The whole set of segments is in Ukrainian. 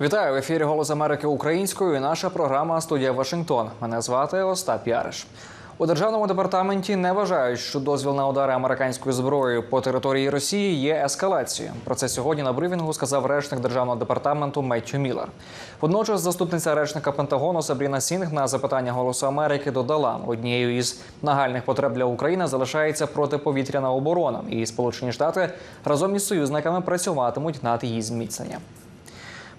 Вітаю в ефірі Голос Америки українською. Наша програма Студія Вашингтон. Мене звати Остап Яриш. У державному департаменті не вважають, що дозвіл на удари американською зброєю по території Росії є ескалацією. Про це сьогодні на брифінгу сказав речник державного департаменту Меттю Міллер. Водночас, заступниця речника Пентагону Сабріна Сінг на запитання Голосу Америки додала однією із нагальних потреб для України залишається протиповітряна оборона, і Сполучені Штати разом із союзниками працюватимуть над її зміцненням.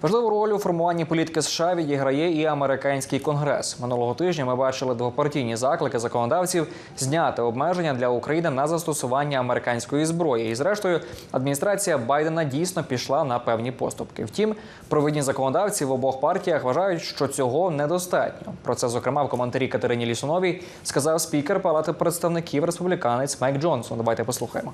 Важливу роль у формуванні політики США відіграє і американський конгрес. Минулого тижня ми бачили двопартійні заклики законодавців зняти обмеження для України на застосування американської зброї. І, зрештою, адміністрація Байдена дійсно пішла на певні поступки. Втім, провідні законодавці в обох партіях вважають, що цього недостатньо. Про це, зокрема, в коментарі Катерині Лісуновій сказав спікер Палати представників республіканець Майк Джонсон. Давайте послухаємо.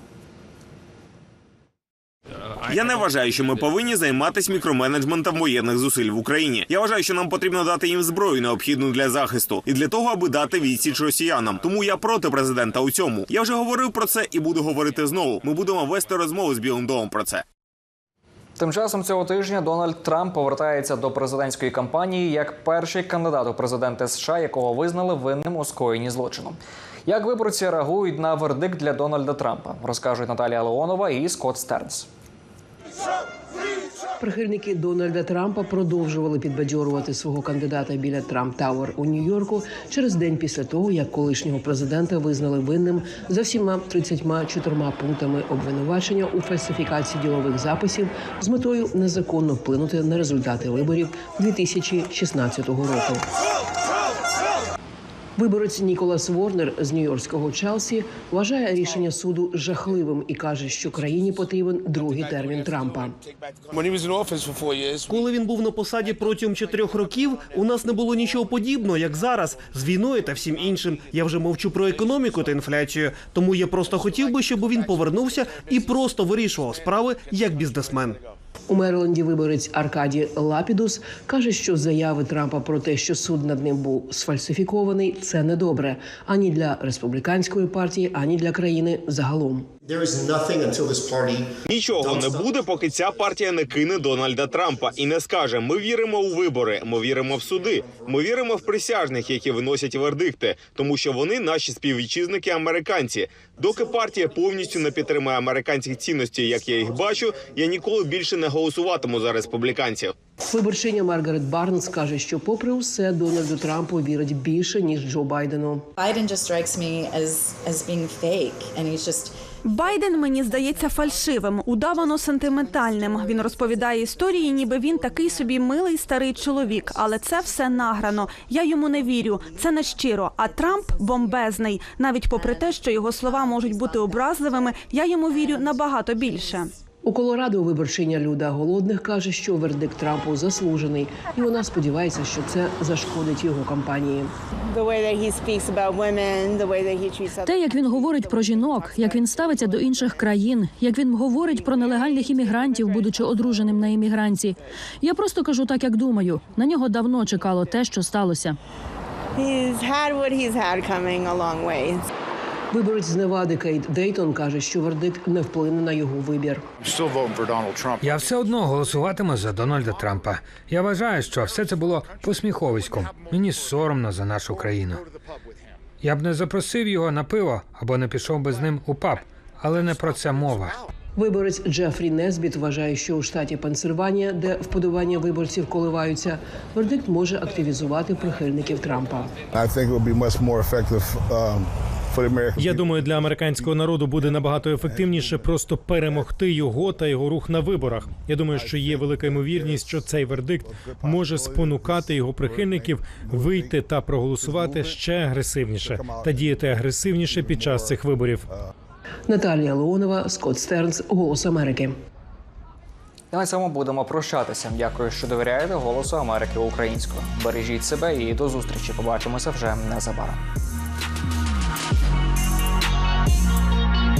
Я не вважаю, що ми повинні займатися мікроменеджментом воєнних зусиль в Україні. Я вважаю, що нам потрібно дати їм зброю необхідну для захисту і для того, аби дати відсіч росіянам. Тому я проти президента у цьому. Я вже говорив про це і буду говорити знову. Ми будемо вести розмови з Білим домом про це. Тим часом цього тижня Дональд Трамп повертається до президентської кампанії як перший кандидат у президенти США, якого визнали винним у скоєнні злочину. Як виборці реагують на вердикт для Дональда Трампа, розкажуть Наталія Леонова і Скотт Стернс. Прихильники Дональда Трампа продовжували підбадьорувати свого кандидата біля Трамп Тауер у Нью-Йорку через день після того, як колишнього президента визнали винним за всіма 34 пунктами обвинувачення у фальсифікації ділових записів з метою незаконно вплинути на результати виборів 2016 року. Виборець Ніколас Ворнер з нью-йоркського Челсі вважає рішення суду жахливим і каже, що країні потрібен другий термін Трампа. Коли він був на посаді протягом чотирьох років, у нас не було нічого подібного, як зараз, з війною та всім іншим. Я вже мовчу про економіку та інфляцію. Тому я просто хотів би, щоб він повернувся і просто вирішував справи як бізнесмен. У Мериленді виборець Аркаді Лапідус каже, що заяви Трампа про те, що суд над ним був сфальсифікований, це недобре ані для республіканської партії, ані для країни загалом. Нічого не буде, поки ця партія не кине Дональда Трампа і не скаже: Ми віримо у вибори, ми віримо в суди, ми віримо в присяжних, які виносять вердикти, тому що вони наші співвітчизники американці. Доки партія повністю не підтримує американських цінностей, як я їх бачу, я ніколи більше не голосуватиму за республіканців. Виборчиня Маргарет Барнс каже, що, попри усе, Дональду Трампу вірить більше ніж Джо Байдену. Байден мені здається фальшивим, удавано сентиментальним. Він розповідає історії, ніби він такий собі милий старий чоловік, але це все награно. Я йому не вірю. Це не щиро. А Трамп бомбезний. Навіть попри те, що його слова можуть бути образливими, я йому вірю набагато більше. У Колорадо виборчиня Люда Голодних каже, що вердикт Трампу заслужений, і вона сподівається, що це зашкодить його кампанії. Те, як він говорить про жінок, як він ставиться до інших країн, як він говорить про нелегальних іммігрантів, будучи одруженим на іммігранці. Я просто кажу так, як думаю. На нього давно чекало те, що сталося. he's had what he's had coming a long way. Виборець з Невади Кейт Дейтон каже, що вердикт не вплине на його вибір. Я все одно голосуватиму за Дональда Трампа. Я вважаю, що все це було посміховиськом. Мені соромно за нашу країну. Я б не запросив його на пиво або не пішов би з ним у паб, але не про це мова. Виборець Джефрі Несбіт вважає, що у штаті Пенсильванія, де вподобання виборців коливаються, вердикт може активізувати прихильників Трампа. I think it will be much more effective um, Я думаю, для американського народу буде набагато ефективніше просто перемогти його та його рух на виборах. Я думаю, що є велика ймовірність, що цей вердикт може спонукати його прихильників вийти та проголосувати ще агресивніше та діяти агресивніше під час цих виборів. Наталія Леонова, Скотт Стернс, Голос Америки. І на цьому будемо прощатися. Дякую, що довіряєте Голосу Америки українською. Бережіть себе і до зустрічі. Побачимося вже незабаром.